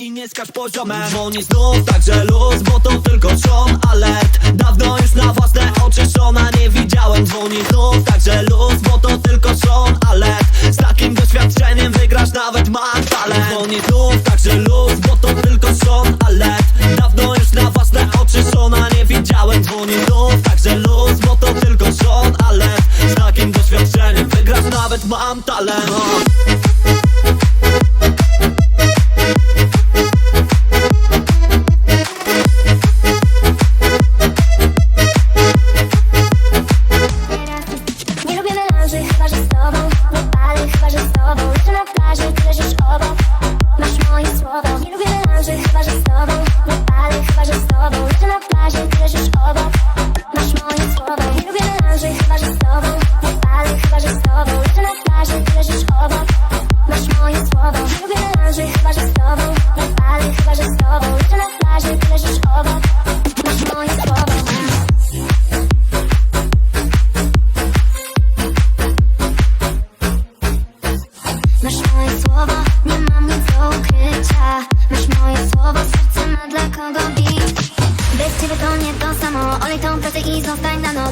i nie skacz poziomem. Dzwoni znów, także luz, bo to tylko szon alert Dawno już na własne oczy szona nie widziałem. Dzwoni znów, także luz, bo to tylko szon alert Z takim doświadczeniem wygrasz nawet mam talent. Dzwoni znów, także luz, bo to tylko szon alert Dawno już na własne oczy szona nie widziałem. Dzwoni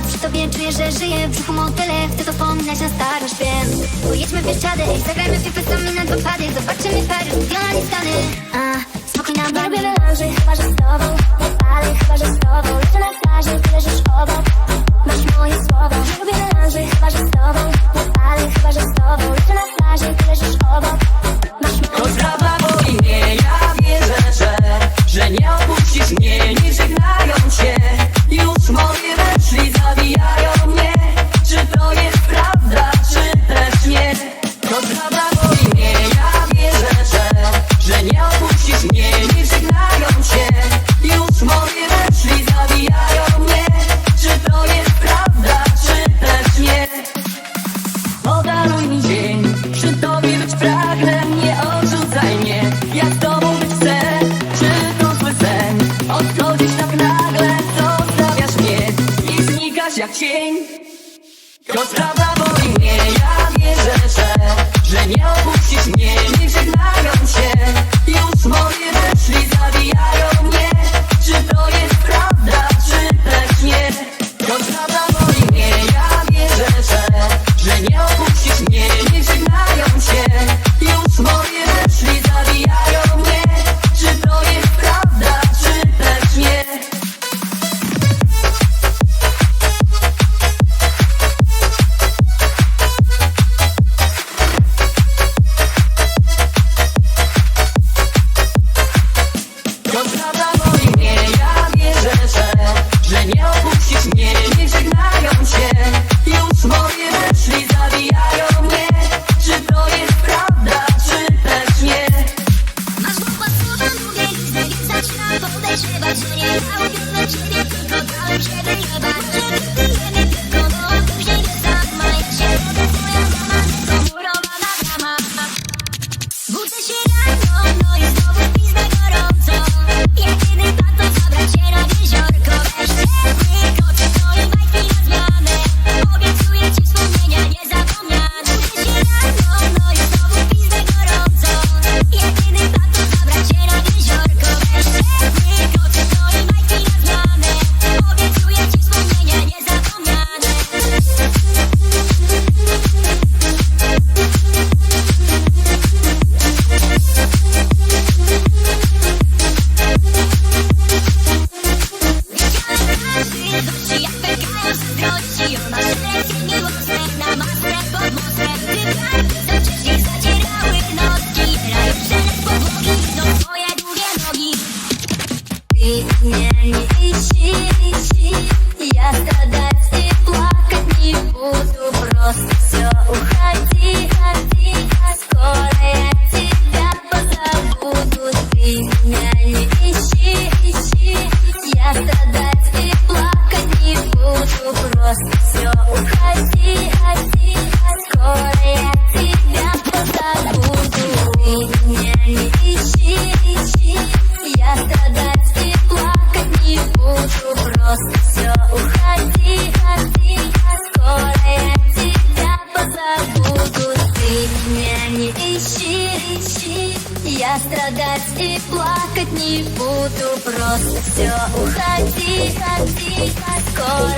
Przy tobie czuję, że żyję w brzuchu motyle Chcę to wspominać na starość, wiem Pojedźmy w Bieszczady, zagrajmy w FIFA sami na dwa pady Zobaczymy Paryż, Stany, Stany A, spokój na lubię melanży, chyba że z tobą. Nie palę, chyba że z tobą. Leżę na plaży, ty leżysz obok Masz moje słowo. Nie lubię melanży, chyba że z tobą. Nie palę, chyba że z tobą. Leżę na plaży, ty leżysz To sprawa boli mnie, ja wierzę, że Że nie opuścisz mnie, nie żegnają cię Już moje myśli zabijają mnie. Czy у. good.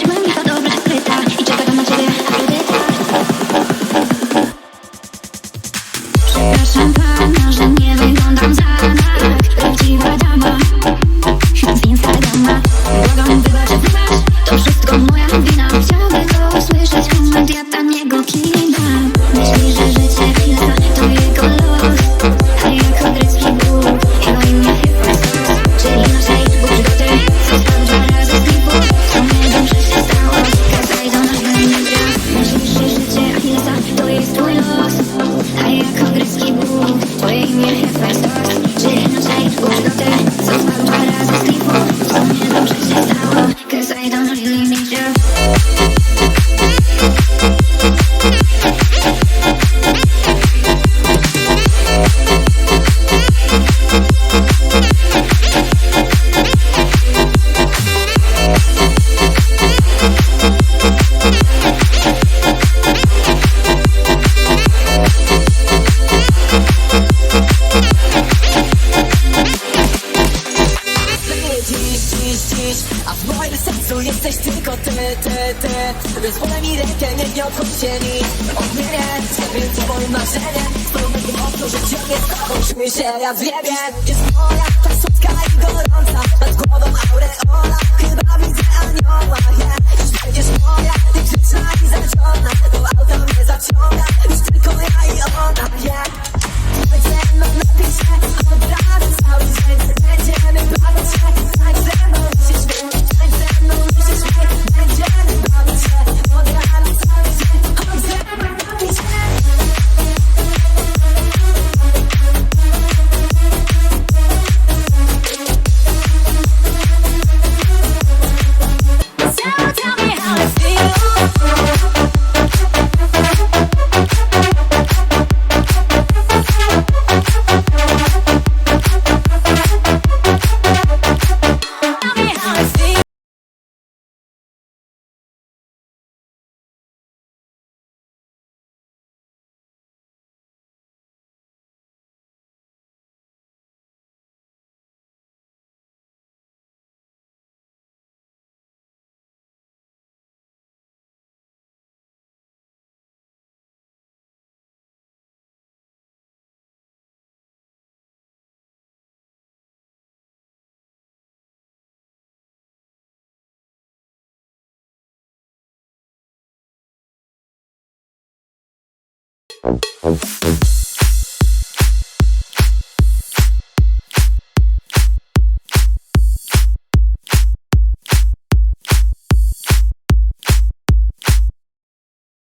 Uwierz mi, że ja zjebie Jest moja, tak słodka i gorąca. Nad głową aureola Chyba widzę anioła, yeah Już będziesz moja, nie grzeczna i zaciona To auto mnie zaciąga Już tylko ja i ona, yeah of, of, of.